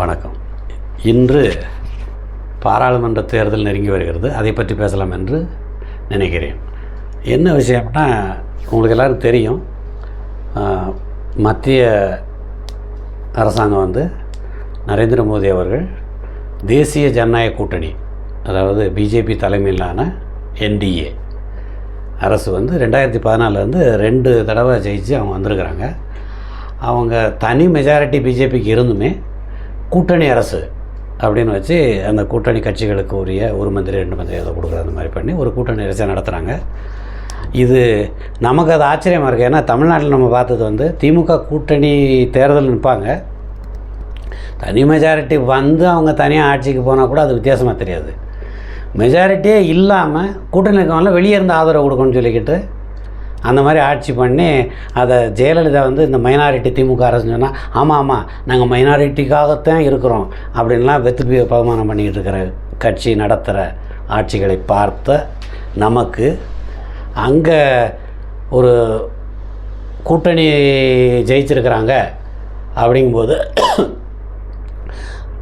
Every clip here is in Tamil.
வணக்கம். இன்று பாராளுமன்ற தேர்தல் நெருங்கி வருகிறது. அதை பற்றி பேசலாம் என்று நினைக்கிறேன். என்ன விஷயம்னா உங்களுக்கு எல்லோரும் தெரியும் மத்திய அரசாங்கம் வந்து நரேந்திர மோடி அவர்கள் தேசிய ஜனநாயக கூட்டணி அதாவது பிஜேபி தலைமையிலான என்டிஏ அரசு வந்து ரெண்டாயிரத்தி பதினாலேருந்து ரெண்டு தடவை ஜெயிச்சு அவங்க வந்திருக்கிறாங்க. அவங்க தனி மெஜாரிட்டி பிஜேபிக்கு இருந்துமே கூட்டணி அரசு அப்படின்னு வச்சு அந்த கூட்டணி கட்சிகளுக்கு உரிய ஒரு மந்திரி ரெண்டு மந்திரி அதை கொடுக்குற அந்த மாதிரி பண்ணி ஒரு கூட்டணி அரசை நடத்துகிறாங்க இது நமக்கு அது ஆச்சரியமாக இருக்குது ஏன்னா தமிழ்நாட்டில் நம்ம பார்த்தது வந்து திமுக கூட்டணி தேர்தல் நிற்பாங்க. தனி மெஜாரிட்டி வந்து அவங்க தனியாக ஆட்சிக்கு போனால் கூட அது வித்தியாசமாக தெரியாது. மெஜாரிட்டியே இல்லாமல் கூட்டணி இருக்கவங்களாம் வெளியே இருந்து ஆதரவு கொடுக்கணும்னு சொல்லிக்கிட்டு அந்த மாதிரி ஆட்சி பண்ணி அதை ஜெயலலிதா வந்து இந்த மைனாரிட்டி திமுக அரசுன்னு சொன்னால் ஆமாம் ஆமாம் நாங்கள் மைனாரிட்டிக்காகத்தான் இருக்கிறோம். அப்படின்லாம் வெத்து பி- பகுமானம் பண்ணிக்கிட்டு இருக்கிற கட்சி நடத்துகிற ஆட்சிகளை பார்த்த நமக்கு அங்கே ஒரு கூட்டணி ஜெயிச்சிருக்கிறாங்க அப்படிங்கும்போது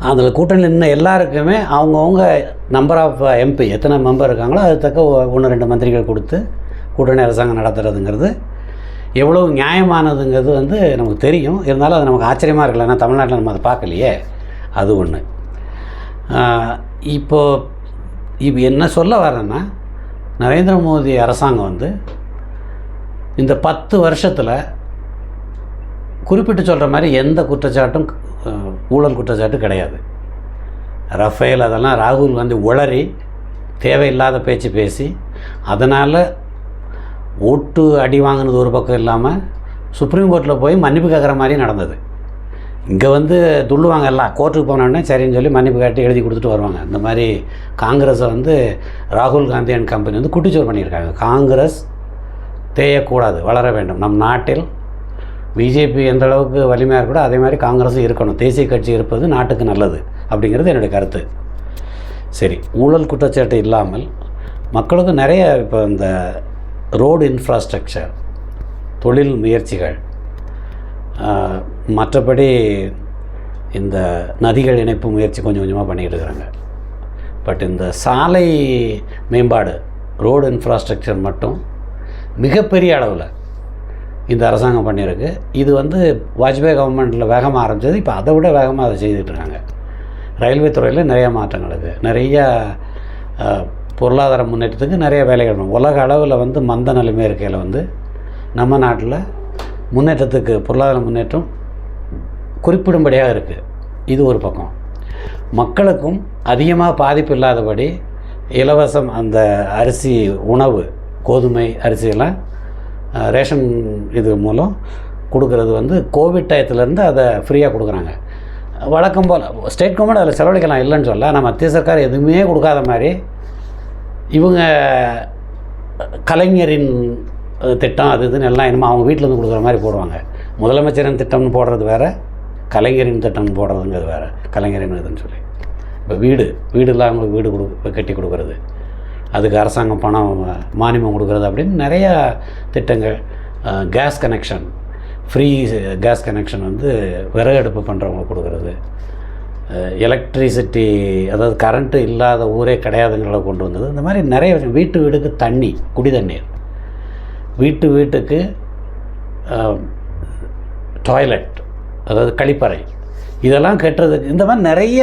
அதில் கூட்டணியில் நின்று எல்லாருக்குமே அவங்கவுங்க நம்பர் ஆஃப் எம்பி எத்தனை மெம்பர் இருக்காங்களோ அது தக்க ஒன்று ரெண்டு மந்திரிகள் கொடுத்து கூட்டணி அரசாங்கம் நடத்துறதுங்கிறது எவ்வளோ நியாயமானதுங்கிறது வந்து நமக்கு தெரியும். இருந்தாலும் அது நமக்கு ஆச்சரியமாக இருக்கல ஏன்னா தமிழ்நாட்டில் நம்ம அதை பார்க்கலையே. அது ஒன்று இப்போது இப்போ என்ன சொல்ல வரேன்னா நரேந்திர மோடி அரசாங்கம் வந்து இந்த பத்து வருஷத்தில் குறிப்பிட்டு சொல்கிற மாதிரி எந்த குற்றச்சாட்டும் ஊழல் குற்றச்சாட்டு கிடையாது. ரஃபேல் அதெல்லாம் ராகுல் வந்து உளறி தேவையில்லாத பேச்சு பேசி அதனால் ஓட்டு அடி வாங்கினது ஒரு பக்கம் இல்லாமல் சுப்ரீம் கோர்ட்டில் போய் மன்னிப்பு கேட்குற மாதிரி நடந்தது. இங்கே வந்து துள்ளுவாங்க எல்லாம் கோர்ட்டுக்கு போனோடனே சரின்னு சொல்லி மன்னிப்பு காட்டி எழுதி கொடுத்துட்டு வருவாங்க. இந்த மாதிரி காங்கிரஸை வந்து ராகுல் காந்தி அண்ட் கம்பெனி வந்து குட்டிச்சோர் பண்ணியிருக்காங்க. காங்கிரஸ் தேயக்கூடாது வளர வேண்டும். நம் நாட்டில் பிஜேபி எந்த அளவுக்கு வலிமையாக இருக்கோ அதே மாதிரி காங்கிரஸும் இருக்கணும். தேசிய கட்சி இருப்பது நாட்டுக்கு நல்லது அப்படிங்கிறது என்னுடைய கருத்து. சரி ஊழல் குற்றச்சாட்டு இல்லாமல் மக்களுக்கு நிறைய இப்போ இந்த ரோடு இன்ஃப்ராஸ்ட்ரக்சர் தொழில் முயற்சிகள் மற்றபடி இந்த நதிகள் இணைப்பு முயற்சி கொஞ்சம் கொஞ்சமாக பண்ணிக்கிட்டு இருக்கிறாங்க. பட் இந்த சாலை மேம்பாடு ரோடு இன்ஃப்ராஸ்ட்ரக்சர் மட்டும் மிகப்பெரிய அளவில் இந்த அரசாங்கம் பண்ணியிருக்கு. இது வந்து வாஜ்பாய் கவர்மெண்ட்டில் வேகமாக ஆரம்பித்தது இப்போ அதை விட வேகமாக அதை செய்துட்டு இருக்காங்க. ரயில்வே துறையில் நிறைய மாற்றங்கள் இருக்குது நிறையா பொருளாதார முன்னேற்றத்துக்கு நிறைய வேலைகள் உலக அளவில் வந்து மந்த நிலைமை இருக்கையில் வந்து நம்ம நாட்டில் முன்னேற்றத்துக்கு பொருளாதார முன்னேற்றம் குறிப்பிடும்படியாக இருக்குது இது ஒரு பக்கம். மக்களுக்கும் அதிகமாக பாதிப்பு இல்லாதபடி இலவசம் அந்த அரிசி உணவு கோதுமை அரிசியெல்லாம் ரேஷன் இது மூலம் கொடுக்கறது வந்து கோவிட் டயத்துலேருந்து அதை ஃப்ரீயாக கொடுக்குறாங்க. வழக்கம் போல் ஸ்டேட் கவர்மெண்ட் அதில் செலவழிக்கலாம் இல்லைன்னு சொல்ல ஆனால் மத்திய சர்க்கார் எதுவுமே கொடுக்காத மாதிரி இவங்க கலைஞரின் திட்டம் அது இதுன்னு எல்லாம் என்னமோ அவங்க வீட்டில் இருந்து கொடுக்குற மாதிரி போடுவாங்க. முதலமைச்சரின் திட்டம்னு போடுறது வேறு கலைஞரின் திட்டம்னு போடுறதுங்கிறது வேறு கலைஞரின் இதுன்னு சொல்லி. இப்போ வீடு வீடு இல்லாதவங்களுக்கு வீடு கொடு கட்டி கொடுக்குறது. அதுக்கு அரசாங்கம் பணம் மானியம் கொடுக்குறது அப்படின்னு நிறையா திட்டங்கள். Gas connection free gas connection வந்து விறகு அடுப்பு பண்ணுறவங்களுக்கு கொடுக்குறது. எலக்ட்ரிசிட்டி அதாவது கரண்ட்டு இல்லாத ஊரே கிடையாதுங்கிறத கொண்டு வந்தது. இந்த மாதிரி நிறைய வீட்டு வீட்டுக்கு தண்ணி குடி தண்ணீர். வீட்டு வீட்டுக்கு டாய்லெட் அதாவது கழிப்பறை. இதெல்லாம் கட்டுறதுக்கு இந்த மாதிரி நிறைய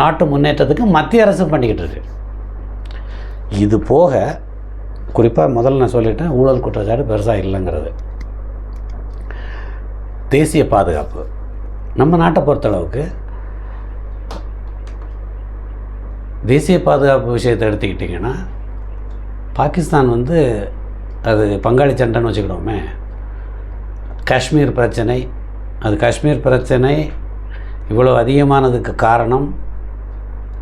நாட்டு முன்னேற்றத்துக்கு மத்திய அரசு பண்ணிக்கிட்டு இருக்கு. இது போக குறிப்பாக முதல்ல நான் சொல்லிட்டேன் ஊழல் குற்றச்சாட்டு பெருசாக இல்லைங்கிறது. தேசிய பாதுகாப்பு. நம்ம நாட்டை பொறுத்தளவுக்கு தேசிய பாதுகாப்பு விஷயத்தை எடுத்துக்கிட்டிங்கன்னா பாகிஸ்தான் வந்து அது பங்காளி சண்டைன்னு வச்சுக்கிடுவோமே காஷ்மீர் பிரச்சனை அது காஷ்மீர் பிரச்சனை இவ்வளோ அதிகமானதுக்கு காரணம்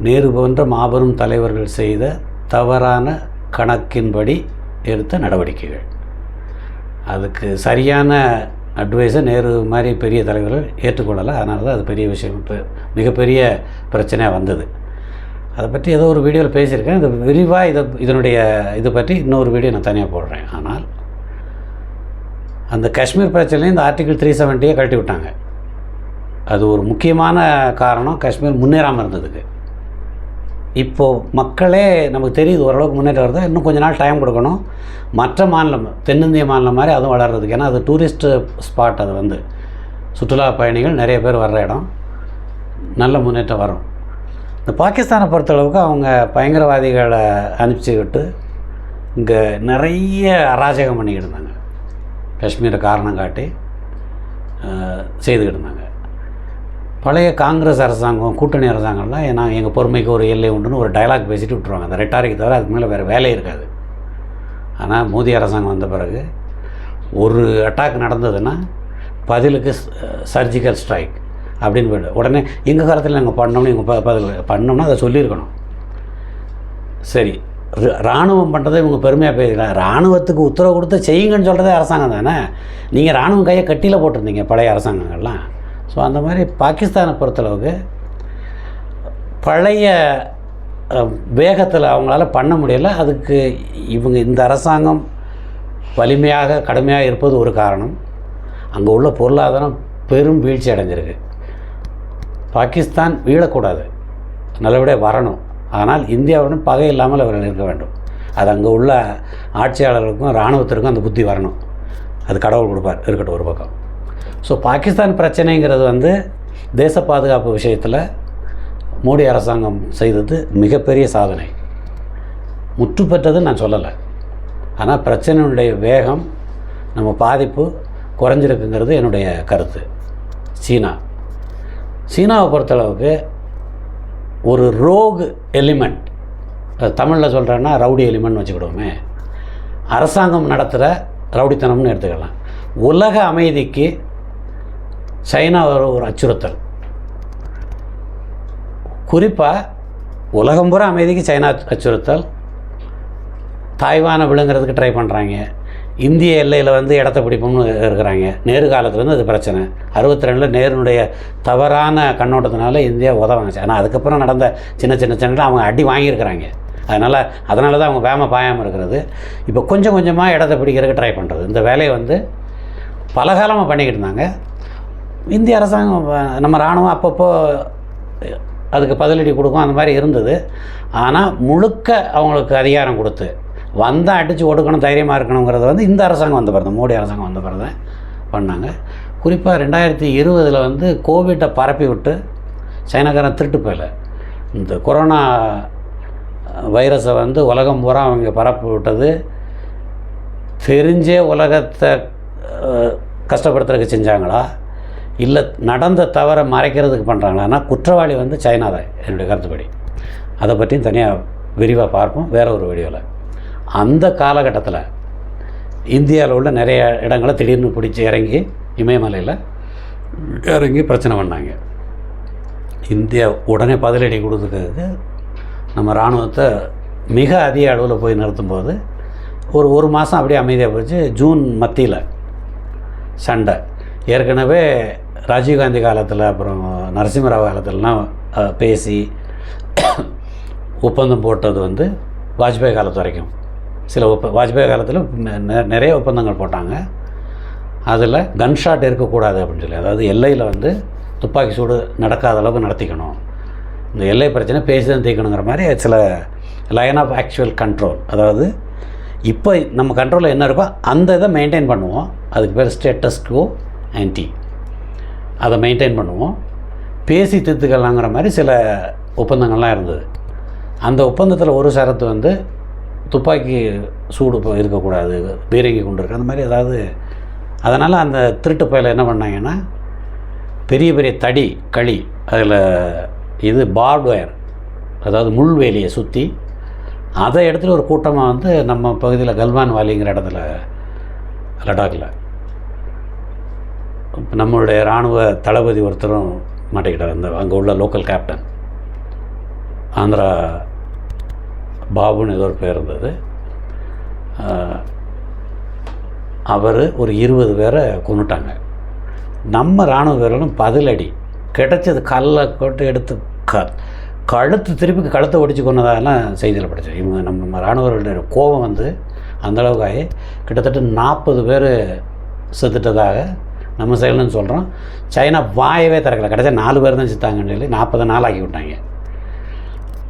நேரு போன்ற மாபெரும் தலைவர்கள் செய்த தவறான கணக்கின்படி எடுத்த நடவடிக்கைகள். அதுக்கு சரியான அட்வைஸை நேரு மாதிரி பெரிய தலைவர்கள் ஏற்றுக்கொள்ளலை. அதனால தான் அது பெரிய விஷயம். இப்போ மிகப்பெரிய பிரச்சனையாக வந்தது. அதை பற்றி ஏதோ ஒரு வீடியோவில் பேசியிருக்கேன். இது விரிவாக இதை இதனுடைய இது பற்றி இன்னொரு வீடியோ நான் தனியாக போடுறேன். ஆனால் அந்த காஷ்மீர் பிரச்சனையும் இந்த ஆர்டிகிள் த்ரீ செவன்ட்டியை கழட்டி விட்டாங்க. அது ஒரு முக்கியமான காரணம். காஷ்மீர் முன்னேறாமல் இருந்ததுக்கு. இப்போது மக்களே நமக்கு தெரியுது ஓரளவுக்கு முன்னேற்றம் வருது இன்னும் கொஞ்ச நாள் டைம் கொடுக்கணும். மற்ற மாநிலம் தென்னிந்திய மாநிலம் மாதிரி அதுவும் வளர்கிறதுக்கு ஏன்னா அது டூரிஸ்ட்டு ஸ்பாட் அது வந்து. சுற்றுலா பயணிகள் நிறைய பேர் வர்ற இடம். நல்ல முன்னேற்றம் வரும். இந்த பாகிஸ்தானை பொறுத்தளவுக்கு அவங்க பயங்கரவாதிகளை அனுப்பிச்சிக்கிட்டு இங்கே நிறைய அராஜகம் பண்ணிக்கிட்டு இருந்தாங்க. காஷ்மீரை காரணம் காட்டி செய்துக்கிட்டு இருந்தாங்க. பழைய காங்கிரஸ் அரசாங்கம் கூட்டணி அரசாங்கம்லாம் நான் எங்கள் பொறுமைக்கு ஒரு எல்லை உண்டுன்னு ஒரு டயலாக் பேசிட்டு விட்ருவாங்க அந்த ரெட்டாரிக்கு தவிர அதுக்கு மேலே வேறு வேலையே இருக்காது. ஆனால் மோதி அரசாங்கம் வந்த பிறகு ஒரு அட்டாக் நடந்ததுன்னா பதிலுக்கு சர்ஜிக்கல் ஸ்ட்ரைக் அப்படின்னு போய்டு. உடனே எங்கள் காலத்தில் நாங்கள் பண்ணோம்னு எங்கள் ப பதில் பண்ணோம்னா அதை சொல்லியிருக்கணும். சரி ர- ராணுவம் பண்ணுறதை இவங்க பெருமையாக பேசுகிறாங்க ராணுவத்துக்கு உத்தரவு கொடுத்து செய்யுங்கன்னு சொல்கிறதே அரசாங்கம் தானே? நீங்கள் ராணுவம் கையை கட்டியில் போட்டிருந்தீங்க பழைய அரசாங்கங்கள்லாம். ஸோ அந்த மாதிரி பாகிஸ்தானை பொறுத்தளவுக்கு பழைய வேகத்தில் அவங்களால பண்ண முடியல. அதுக்கு இவங்க இந்த அரசாங்கம் வலிமையாக கடுமையாக இருப்பது ஒரு காரணம். அங்கே உள்ள பொருளாதாரம் பெரும் வீழ்ச்சி அடைஞ்சிருக்கு. பாகிஸ்தான் வீழக்கூடாது. நல்லபடியாக வரணும். ஆனால் இந்தியாவுடன் பகை இல்லாமல் அவர்கள் இருக்க வேண்டும். அது அங்கே உள்ள ஆட்சியாளர்களுக்கும் இராணுவத்திற்கும் அந்த புத்தி வரணும். அது கடவுள் கொடுப்பார். இருக்கட்டும் ஒரு பக்கம். ஸோ பாகிஸ்தான் பிரச்சனைங்கிறது வந்து தேச பாதுகாப்பு விஷயத்தில் மோடி அரசாங்கம் செய்தது மிகப்பெரிய சாதனை. முற்று பெற்றதுன்னு நான் சொல்லலை. ஆனால் பிரச்சனையுடைய வேகம் நம்ம பாதிப்பு குறைஞ்சிருக்குங்கிறது என்னுடைய கருத்து. சீனா. சீனாவை பொறுத்தளவுக்கு ஒரு ரோக் எலிமெண்ட் தமிழில் சொல்கிறேன்னா ரவுடி எலிமெண்ட் வச்சுக்கிடுவோமே அரசாங்கம் நடத்துகிற ரவுடித்தனம்னு எடுத்துக்கலாம். உலக அமைதிக்கு சைனா ஒரு ஒரு அச்சுறுத்தல். குறிப்பாக உலகம் பூரா அமைதிக்கு சைனா அச்சுறுத்தல். தாய்வானை விழுங்குறதுக்கு ட்ரை பண்ணுறாங்க இந்திய எல்லையில் வந்து இடத்த பிடிப்போம்னு இருக்கிறாங்க. நேரு காலத்துலேருந்து அது பிரச்சனை. அறுபத்தி ரெண்டில் நேருனுடைய தவறான கண்ணோட்டத்தினால இந்தியா உதவாங்க. ஆனால் அதுக்கப்புறம் நடந்த சின்ன சின்ன சின்ன அவங்க அடி வாங்கியிருக்கிறாங்க. அதனால் அதனால தான் அவங்க வேமை பாயாமல் இருக்கிறது. இப்போ கொஞ்சம் கொஞ்சமாக இடத்த பிடிக்கிறதுக்கு ட்ரை பண்ணுறது இந்த வேலையை வந்து பல காலமாக பண்ணிக்கிட்டு இருந்தாங்க. இந்திய அரசாங்கம் நம்ம இராணுவம் அப்பப்போ அதுக்கு பதிலடி கொடுக்கும் அந்த மாதிரி இருந்தது. ஆனால் முழுக்க அவங்களுக்கு அதிகாரம் கொடுத்து வந்தால் அடித்து ஒடுக்கணும் தைரியமாக இருக்கணுங்கிறத வந்து இந்த அரசாங்கம் வந்த பிறந்த மோடி அரசாங்கம் வந்த பிறந்த பண்ணாங்க. குறிப்பாக ரெண்டாயிரத்தி இருபதில் வந்து கோவிட்டை பரப்பி விட்டு சைனாக்காரன் திருட்டு போயில. இந்த கொரோனா வைரஸை வந்து உலகம் பூரா அவங்க பரப்பி விட்டது. தெரிஞ்சே உலகத்தை கஷ்டப்படுத்துறதுக்கு செஞ்சாங்களா? இல்லை நடந்த தவறை மறைக்கிறதுக்கு பண்ணுறாங்களான்னா குற்றவாளி வந்து சைனா தான் என்னுடைய கருத்துப்படி. அதை பற்றியும் தனியாக விரிவாக பார்ப்போம் வேற ஒரு வீடியோவில் அந்த காலகட்டத்தில் இந்தியாவில் உள்ள நிறைய இடங்களை திடீர்னு பிடிச்சி இறங்கி இமயமலையில் இறங்கி பிரச்சனை பண்ணாங்க. இந்தியா உடனே பதிலடி கொடுத்துக்கிறதுக்கு நம்ம இராணுவத்தை மிக அதிக அளவில் போய் நிறுத்தும்போது ஒரு ஒரு மாதம் அப்படியே அமைதியாக போச்சு. ஜூன் மத்தியில் சண்டை. ஏற்கனவே ராஜீவ்காந்தி காலத்தில் அப்புறம் நரசிம்மராவ் காலத்திலலாம் பேசி ஒப்பந்தம் போட்டது வந்து வாஜ்பாய் காலத்து வரைக்கும். சில ஒப்ப வாஜ்பாய் காலத்தில் நிறைய ஒப்பந்தங்கள் போட்டாங்க. அதில் கன்ஷாட் இருக்கக்கூடாது அப்படின்னு சொல்லி அதாவது எல்லையில் வந்து துப்பாக்கி சூடு நடக்காத அளவுக்கு நடத்திக்கணும். இந்த எல்லை பிரச்சனை பேசி தான் தீர்க்கணுங்கிற மாதிரி சில லைன் ஆஃப் ஆக்சுவல் கண்ட்ரோல் அதாவது இப்போ நம்ம கண்ட்ரோலில் என்ன இருக்கோ அந்த இதை மெயின்டைன் பண்ணுவோம். அதுக்கு பேர் ஸ்டேட்டஸ்கோ ஆன்டி அதை மெயின்டைன் பண்ணுவோம். பேசி தீர்த்துக்கலாங்கிற மாதிரி சில ஒப்பந்தங்கள்லாம் இருந்தது. அந்த ஒப்பந்தத்தில் ஒரு சரத்து வந்து துப்பாக்கி சூடு இப்போ இருக்கக்கூடாது பீரங்கி கொண்டு இருக்கு அந்த மாதிரி ஏதாவது அதனால் அந்த திருட்டு பயில என்ன பண்ணாங்கன்னா பெரிய பெரிய தடி களி அதில் இது பார்ட் ஒயர் அதாவது முள்வேலியை சுற்றி அதை எடுத்துகிட்டு ஒரு கூட்டமாக வந்து நம்ம பகுதியில் கல்வான் வாலிங்கிற இடத்துல லடாக்கில் நம்மளுடைய இராணுவ தளபதி ஒருத்தரும் மாட்டிக்கிட்டார். அந்த அங்கே உள்ள லோக்கல் கேப்டன் ஆந்திரா பாபுன்னு ஏதோ ஒரு பேர் இருந்தது. அவர் ஒரு இருபது பேரை கொண்டுட்டாங்க நம்ம இராணுவ வீரர்களும் பதிலடி கிடைச்சது கல்லை கொட்டு எடுத்து க கழுத்து திருப்பி கழுத்தை ஒடிச்சு கொண்டதாகலாம் செய்தியில் படித்தோம் இவங்க நம்ம நம்ம இராணுவர்களுடைய கோபம் வந்து அந்த அளவுக்கு ஆகி கிட்டத்தட்ட நாற்பது பேர் செத்துட்டதாக நம்ம செயல்னு சொல்கிறோம் சைனா வாயவே திறக்கலை. கடைசியா நாலு பேர் தான் சித்தாங்கன்னு சொல்லி நாற்பது நாள் ஆக்கி விட்டாங்க.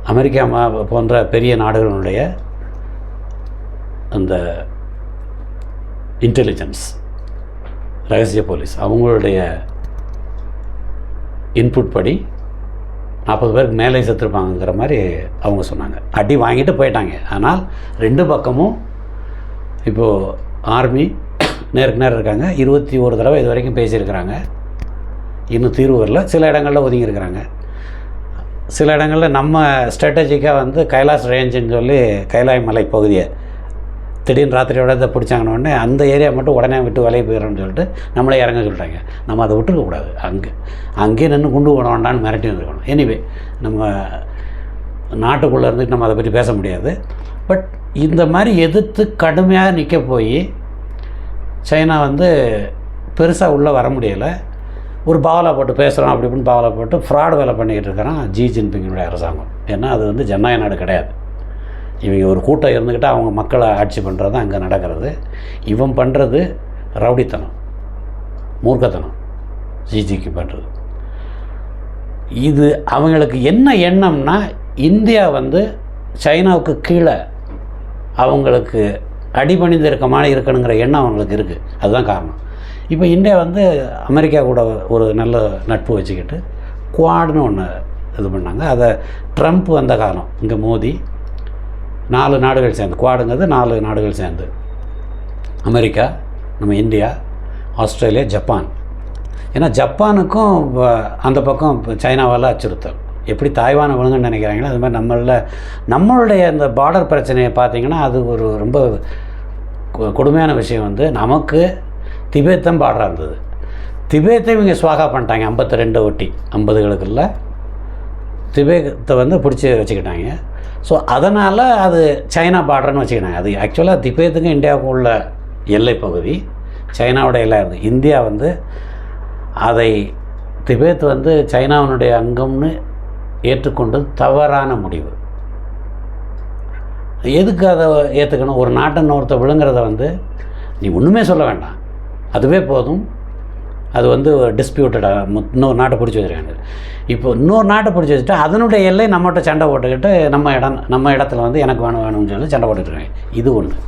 அமெரிக்கா மா- போன்ற பெரிய நாடுகளுடைய அந்த இன்டெலிஜென்ஸ் ரகசிய போலீஸ் அவங்களுடைய இன்புட் படி நாற்பது பேருக்கு மேலே செத்துருப்பாங்கங்கிற மாதிரி அவங்க சொன்னாங்க. அடி வாங்கிட்டு போயிட்டாங்க. ஆனால் ரெண்டு பக்கமும் இப்போது ஆர்மி நேருக்கு நேரம் இருக்காங்க. இருபத்தி ஒரு தடவை இது வரைக்கும் பேசியிருக்கிறாங்க. இன்னும் தீர்வு வரல. சில இடங்களில் ஒதுங்கியிருக்கிறாங்க. சில இடங்களில் நம்ம ஸ்ட்ராட்டஜிக்காக வந்து கைலாஸ் ரேஞ்சுன்னு சொல்லி கைலாய் மலை பகுதியை திடீர்னு ராத்திரியோட இதை பிடிச்சாங்கன்னு உடனே அந்த ஏரியா மட்டும் உடனே விட்டு விலையை போயிடும்னு சொல்லிட்டு நம்மளே இறங்க சொல்கிறாங்க நம்ம அதை விட்டுருக்கக்கூடாது. அங்கே அங்கேயே நின்று குண்டு போட வேண்டாம்னு மிரட்டி வந்துருக்கணும். எனிவே நம்ம நாட்டுக்குள்ளே இருந்துட்டு நம்ம அதை பற்றி பேச முடியாது. பட் இந்த மாதிரி எதிர்த்து கடுமையாக நிற்க போய் சைனா வந்து பெருசாக உள்ளே வர முடியலை. ஒரு பாவலா போட்டு பேசுகிறோம் அப்படி இப்படின்னு பாவலா போட்டு ஃப்ராட் வேலை பண்ணிக்கிட்டு இருக்கிறான் ஜி ஜின்பிங்கினுடைய அரசாங்கம். ஏன்னா அது வந்து ஜனநாயக நாடு கிடையாது. இவங்க ஒரு கூட்டம் இருந்துக்கிட்டு அவங்க மக்களை ஆட்சி பண்ணுறது அங்கே நடக்கிறது. இவன் பண்ணுறது ரவுடித்தனம் மூர்க்கத்தனம் ஜிஜிக்கு பண்ணுறது இது அவங்களுக்கு என்ன எண்ணம்னா இந்தியா வந்து சைனாவுக்கு கீழே அவங்களுக்கு அடிபணிந்து இருக்கமான இருக்கணுங்கிற எண்ணம் அவங்களுக்கு இருக்குது அதுதான் காரணம். இப்போ இந்தியா வந்து அமெரிக்கா கூட ஒரு நல்ல நட்பு வச்சுக்கிட்டு குவாடுன்னு ஒன்று இது பண்ணாங்க. அதை ட்ரம்ப் வந்த காலம் இங்கே மோதி. நாலு நாடுகள் சேர்ந்து குவாடுங்கிறது நாலு நாடுகள் சேர்ந்து. அமெரிக்கா நம்ம இந்தியா ஆஸ்திரேலியா ஜப்பான். ஏன்னா ஜப்பானுக்கும் அந்த பக்கம் இப்போ சைனாவால் அச்சுறுத்தல். எப்படி தாய்வான விழுங்குன்னு நினைக்கிறாங்களோ அது மாதிரி நம்மளில் நம்மளுடைய இந்த பார்டர் பிரச்சனையை பார்த்திங்கன்னா அது ஒரு ரொம்ப கொடுமையான விஷயம் வந்து நமக்கு திபேத்தம் பாடுறா இருந்தது. திபேத்தை இவங்க சுவாகா பண்ணிட்டாங்க ஐம்பத்தி ரெண்டு ஒட்டி ஐம்பதுகளுக்குள்ள. திபேத்தை வந்து பிடிச்சி வச்சுக்கிட்டாங்க. ஸோ அதனால் அது சைனா பார்டர்னு வச்சுக்கிட்டாங்க. அது ஆக்சுவலாக திபேத்துக்கும் இந்தியாவுக்கும் உள்ள எல்லை பகுதி. சைனாவோட எல்லை இருந்தது இந்தியா வந்து அதை திபேத் வந்து சைனாவினுடைய அங்கம்னு ஏற்றுக்கொண்டு தவறான முடிவு. எதுக்கு அதை ஏற்றுக்கணும் ஒரு நாட்டன் ஒருத்த விழுங்குறத வந்து நீ ஒன்றுமே சொல்ல வேண்டாம். அதுவே போதும். அது வந்து டிஸ்பியூட்டடாக இன்னொரு நாட்டை பிடிச்சி வச்சுருக்காங்க. இப்போ இன்னொரு நாட்டை பிடிச்சி வச்சுட்டு அதனுடைய எல்லை நம்மகிட்ட சண்டை போட்டுக்கிட்டு நம்ம இடம் நம்ம இடத்துல வந்து எனக்கு வேணும் வேணும்னு சொல்லி சண்டை போட்டுருக்காங்க இது ஒன்று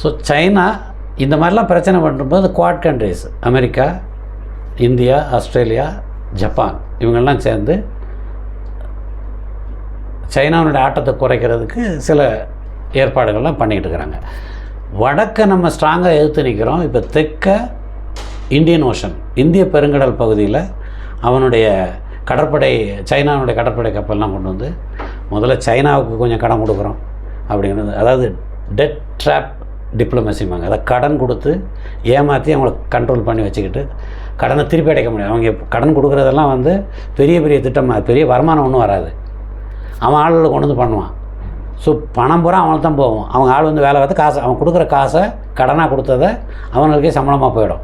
ஸோ சைனா இந்த மாதிரிலாம் பிரச்சனை பண்ணும்போது quad countries America India Australia Japan இவங்கெல்லாம் சேர்ந்து சைனாவுடைய ஆட்டத்தை குறைக்கிறதுக்கு சில ஏற்பாடுகள்லாம் பண்ணிக்கிட்டு இருக்கிறாங்க. வடக்கை நம்ம ஸ்ட்ராங்காக எதிர்த்து நிற்கிறோம் இப்போ தெற்க இந்தியன் ஓஷன் இந்திய பெருங்கடல் பகுதியில் அவனுடைய கடற்படை சைனாவுடைய கடற்படை கப்பல்லாம் கொண்டு வந்து முதல்ல சைனாவுக்கு கொஞ்சம் கடன் கொடுக்குறோம் அப்படிங்கிறது அதாவது டெட் ட்ராப் டிப்ளமசிம்பாங்க அதை கடன் கொடுத்து ஏமாற்றி அவங்கள கண்ட்ரோல் பண்ணி வச்சுக்கிட்டு கடனை திருப்பி அடைக்க முடியும். அவங்க கடன் கொடுக்குறதெல்லாம் வந்து பெரிய பெரிய திட்டம் பெரிய வருமானம் ஒன்றும் வராது. அவன் ஆளுகளை கொண்டு வந்து பண்ணுவான். ஸோ பணம் பூரா அவனுக்கு தான் போகும். அவங்க ஆள் வந்து வேலை பார்த்து காசை அவன் கொடுக்குற காசை கடனாக கொடுத்ததை அவங்களுக்கே சம்பளமாக போயிடும்.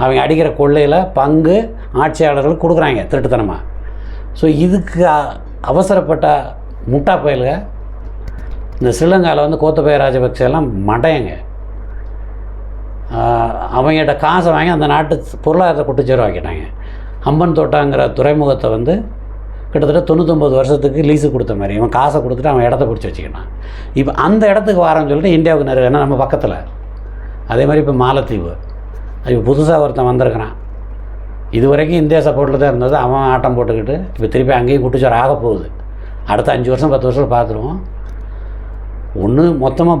அவங்க அடிக்கிற கொள்ளையில் பங்கு ஆட்சியாளர்களுக்கு கொடுக்குறாங்க திருட்டுத்தனமாக ஸோ இதுக்கு அவசரப்பட்ட முட்டா பயலுக இந்த ஸ்ரீலங்காவில் வந்து கோத்தபய ராஜபக்சே எல்லாம் மடையங்க. அவங்கள்ட்ட அவங்ககிட்ட காசை வாங்கி அந்த நாட்டு பொருளாதாரத்தை குட்டிச்சேரு வாங்கிட்டாங்க அம்பன் தோட்டாங்கிற துறைமுகத்தை வந்து கிட்டத்தட்ட தொண்ணூத்தொம்பது வருஷத்துக்கு லீஸு கொடுத்த மாதிரி. இவன் காசை கொடுத்துட்டு அவன் இடத்த பிடிச்சி வச்சுக்கினான் இப்போ அந்த இடத்துக்கு வரான்னு சொல்லிட்டு இந்தியாவுக்கு நிறைய ஏன்னா நம்ம பக்கத்தில். அதே மாதிரி இப்போ மாலத்தீவு. இப்போ புதுசாக ஒருத்தன் வந்திருக்கிறான். இது வரைக்கும் இந்தியா சப்போர்ட்டில் தான் இருந்தது. அவன் ஆட்டம் போட்டுக்கிட்டு இப்போ திருப்பி அங்கேயும் குட்டிச்சோர் ஆக போகுது. அடுத்த அஞ்சு வருஷம் பத்து வருஷம் பார்த்துருவோம். ஒன்று மொத்தமாக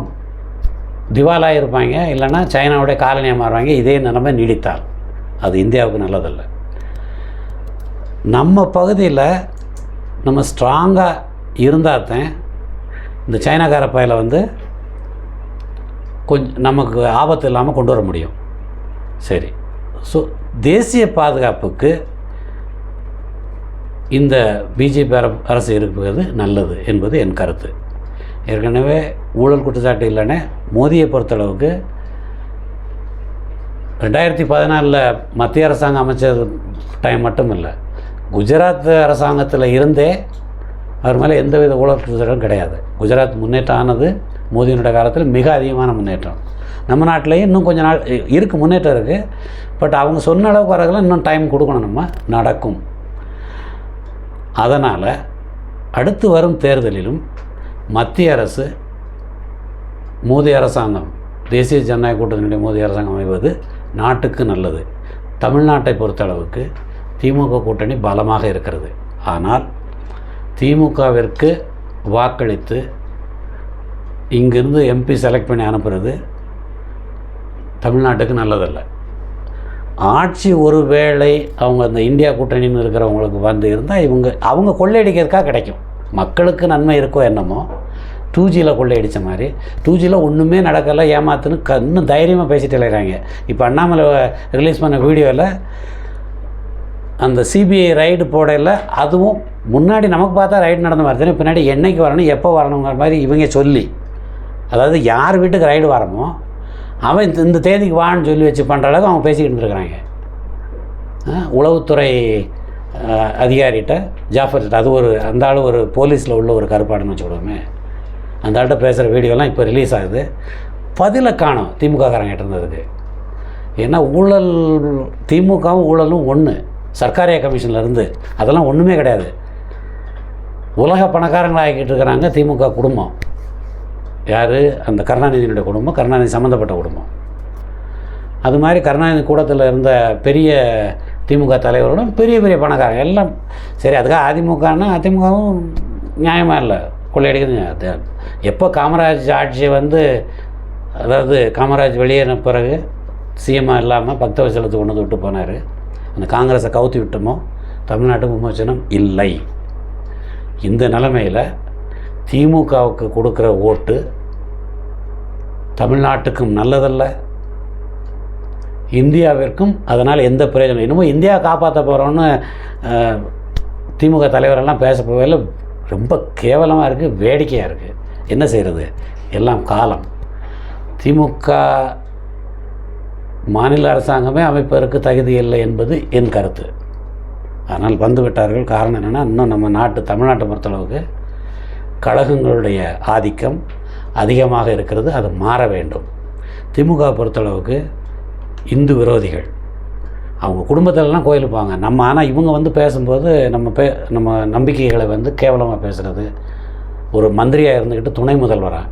திவாலாக இருப்பாங்க. இல்லைன்னா சைனாவுடைய காலனியாக மாறுவாங்க. இதே நிலைமை நீடித்தால். அது இந்தியாவுக்கு நல்லதில்லை. நம்ம பகுதியில் நம்ம ஸ்ட்ராங்காக இருந்தால் தான் இந்த சைனாக்கார பயலை வந்து கொஞ்சம் நமக்கு ஆபத்து இல்லாமல் கொண்டு வர முடியும். சரி. ஸோ தேசிய பாதுகாப்புக்கு இந்த பிஜேபி அரசு இருப்பது நல்லது என்பது என் கருத்து. ஏற்கனவே ஊழல் குற்றச்சாட்டு இல்லைன்னா மோதியை பொறுத்தளவுக்கு ரெண்டாயிரத்தி பதினாலில் மத்திய அரசாங்கம் அமைச்ச டைம் மட்டும் இல்லை. குஜராத் அரசாங்கத்தில் இருந்தே அவர் மேலே எந்தவித ஊழல் கிடையாது. குஜராத் முன்னேற்றம் ஆனது மோதியினுடைய காலத்தில் மிக அதிகமான முன்னேற்றம். நம்ம நாட்டிலேயும் இன்னும் கொஞ்சம் நாள் இருக்குது முன்னேற்றம் இருக்குது பட் அவங்க சொன்ன அளவுக்கு வரதுல இன்னும் டைம் கொடுக்கணும் நம்ம. நடக்கும். அதனால் அடுத்து வரும் தேர்தலிலும் மத்திய அரசு மோதி அரசாங்கம் தேசிய ஜனநாயக கூட்டத்தினுடைய மோதி அரசாங்கம் அமைவது நாட்டுக்கு நல்லது. தமிழ்நாட்டை பொறுத்தளவுக்கு திமுக கூட்டணி பலமாக இருக்கிறது. ஆனால் திமுகவிற்கு வாக்களித்து இங்கிருந்து எம்பி செலக்ட் பண்ணி அனுப்புகிறது தமிழ்நாட்டுக்கு நல்லதல்ல. ஆட்சி ஒருவேளை அவங்க அந்த இந்தியா கூட்டணின்னு இருக்கிறவங்களுக்கு வந்து இருந்தால் இவங்க அவங்க கொள்ளையடிக்கிறதுக்காக கிடைக்கும். மக்களுக்கு நன்மை இருக்கோ என்னமோ டூஜியில் கொள்ளையடித்த மாதிரி டூஜியில் ஒன்றுமே நடக்கலை ஏமாத்துன்னு க இன்னும் தைரியமாக பேசிட்டு இருக்கிறாங்க இப்போ அண்ணாமலை ரிலீஸ் பண்ண வீடியோவில் அந்த சிபிஐ ரைடு போடையில் அதுவும் முன்னாடி நமக்கு பார்த்தா ரைடு நடந்த மாதிரி தானே பின்னாடி என்னைக்கு வரணும் எப்போ வரணுங்கிற மாதிரி இவங்க சொல்லி அதாவது யார் வீட்டுக்கு ரைடு வரமோ அவன் இந்த இந்த தேதிக்கு வான்னு சொல்லி வச்சு பண்ணுற அளவுக்கு அவங்க பேசிக்கிட்டு இருக்கிறாங்க உளவுத்துறை அதிகாரிகிட்ட ஜாஃபர் அது ஒரு அந்த ஆள் ஒரு போலீஸில் உள்ள ஒரு கருப்பாடுன்னு வச்சுக்கிடுவோமே அந்த ஆள்கிட்ட பேசுகிற வீடியோலாம் இப்போ ரிலீஸ் ஆகுது. பதிலை காணும் திமுக காரங்கிட்ட இருந்ததுக்கு. ஏன்னா ஊழல் திமுகவும் ஊழலும் ஒன்று சர்க்காரிய கமிஷனில் இருந்து அதெல்லாம் ஒன்றுமே கிடையாது. உலக பணக்காரங்களாகிக்கிட்டு இருக்கிறாங்க திமுக குடும்பம். யார்? அந்த கருணாநிதியினுடைய குடும்பம் கருணாநிதி சம்மந்தப்பட்ட குடும்பம். அது மாதிரி கருணாநிதி கூடத்தில் இருந்த பெரிய திமுக தலைவர்களும் பெரிய பெரிய பணக்காரங்க. எல்லாம் சரி அதுக்காக அதிமுகன்னா அதிமுகவும் நியாயமாக இல்லை. கொள்ளையடிக்கிறது அது எப்போ காமராஜ் ஆட்சியை வந்து அதாவது காமராஜ் வெளியேறின பிறகு சிஎம்மாக இல்லாமல் பக்தவசலத்துக்கு கொண்டு வந்து விட்டு போனார். அந்த காங்கிரஸை கவுத்தி விட்டோமோ தமிழ்நாட்டுக்கு விமோசனம் இல்லை. இந்த நிலமையில் திமுகவுக்கு கொடுக்குற ஓட்டு தமிழ்நாட்டுக்கும் நல்லதல்ல. இந்தியாவிற்கும் அதனால் எந்த பிரயோஜனம் இன்னமும் இந்தியா காப்பாற்ற போகிறோன்னு திமுக தலைவரெல்லாம் பேச போகையில் ரொம்ப கேவலமாக இருக்குது வேடிக்கையாக இருக்குது என்ன செய்கிறது எல்லாம் காலம். திமுக மாநில அரசாங்கமே அமைப்பதற்கு தகுதி இல்லை என்பது என் கருத்து. ஆனால் வந்து விட்டார்கள் காரணம் என்னென்னா இன்னும் நம்ம நாட்டு தமிழ்நாட்டை பொறுத்தளவுக்கு கழகங்களுடைய ஆதிக்கம் அதிகமாக இருக்கிறது. அது மாற வேண்டும். திமுக பொறுத்தளவுக்கு இந்து விரோதிகள். அவங்க குடும்பத்திலலாம் கோயிலுக்கு போவாங்க நம்ம ஆனால் இவங்க வந்து பேசும்போது நம்ம பே நம்ம நம்பிக்கைகளை வந்து கேவலமாக பேசுகிறது ஒரு மந்திரியாக இருந்துக்கிட்டு துணை முதல்வராக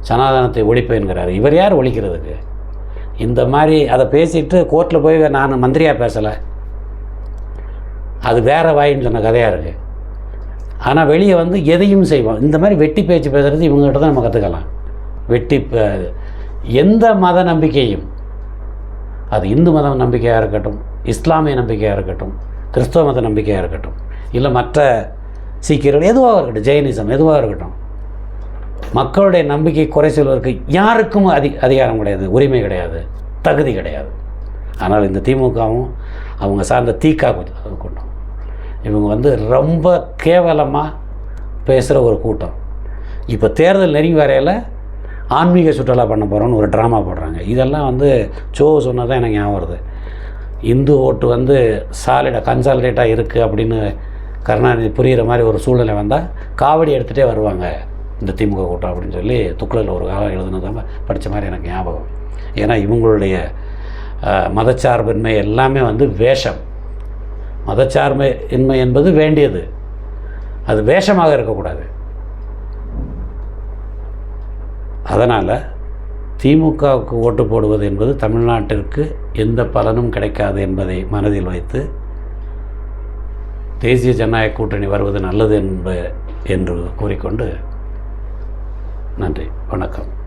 சனாதனத்தை ஒழிப்பேன்கிறார். இவர் யார் ஒழிக்கிறதுக்கு? இந்த மாதிரி அதை பேசிட்டு கோர்ட்டில் போய் நான் மந்திரியாக பேசலை. அது வேறு வாயின்னு சொன்ன கதையாக இருக்குது ஆனால் வெளியே வந்து எதையும் செய்வோம். இந்த மாதிரி வெட்டி பேச்சு பேசுகிறது இவங்ககிட்ட தான் நம்ம கற்றுக்கலாம் வெட்டி எந்த மத நம்பிக்கையும் அது இந்து மத நம்பிக்கையாக இருக்கட்டும் இஸ்லாமிய நம்பிக்கையாக இருக்கட்டும் கிறிஸ்தவ மத நம்பிக்கையாக இருக்கட்டும் இல்லை மற்ற சீக்கியர்கள் எதுவாக இருக்கட்டும் ஜெயினிசம் எதுவாக இருக்கட்டும் மக்களுடைய நம்பிக்கை குறை சொல்வதற்கு யாருக்கும் அதி அதிகாரம் கிடையாது உரிமை கிடையாது தகுதி கிடையாது. ஆனால் இந்த திமுகவும் அவங்க சார்ந்த தீக்கா கூட்டம் இவங்க வந்து ரொம்ப கேவலமாக பேசுகிற ஒரு கூட்டம். இப்போ தேர்தல் நெருங்கி வரையில் ஆன்மீக சுற்றுலா பண்ண போகிறோன்னு ஒரு ட்ராமா போடுறாங்க. இதெல்லாம் வந்து சோ சொன்னது தான் எனக்கு ஞாபகம் வருது. இந்து ஓட்டு வந்து சாலிடாக கன்சாலிடேட்டாக இருக்குது அப்படின்னு கருணாநிதி புரிகிற மாதிரி ஒரு சூழ்நிலை வந்தால் காவடி எடுத்துகிட்டே வருவாங்க. இந்த திமுக கூட்டம் அப்படின்னு சொல்லி துக்ளரில் ஒரு காலம் எழுதுனதாம படித்த மாதிரி எனக்கு ஞாபகம். ஏன்னா இவங்களுடைய மதச்சார்பின்மை எல்லாமே வந்து வேஷம். மதச்சார்பு இன்மை என்பது வேண்டியது. அது வேஷமாக இருக்கக்கூடாது. அதனால் திமுகவுக்கு ஓட்டு போடுவது என்பது தமிழ்நாட்டிற்கு எந்த பலனும் கிடைக்காது என்பதை மனதில் வைத்து தேசிய ஜனநாயக கூட்டணி வருவது நல்லது என்ப என்று கூறிக்கொண்டு நன்றி. வணக்கம்.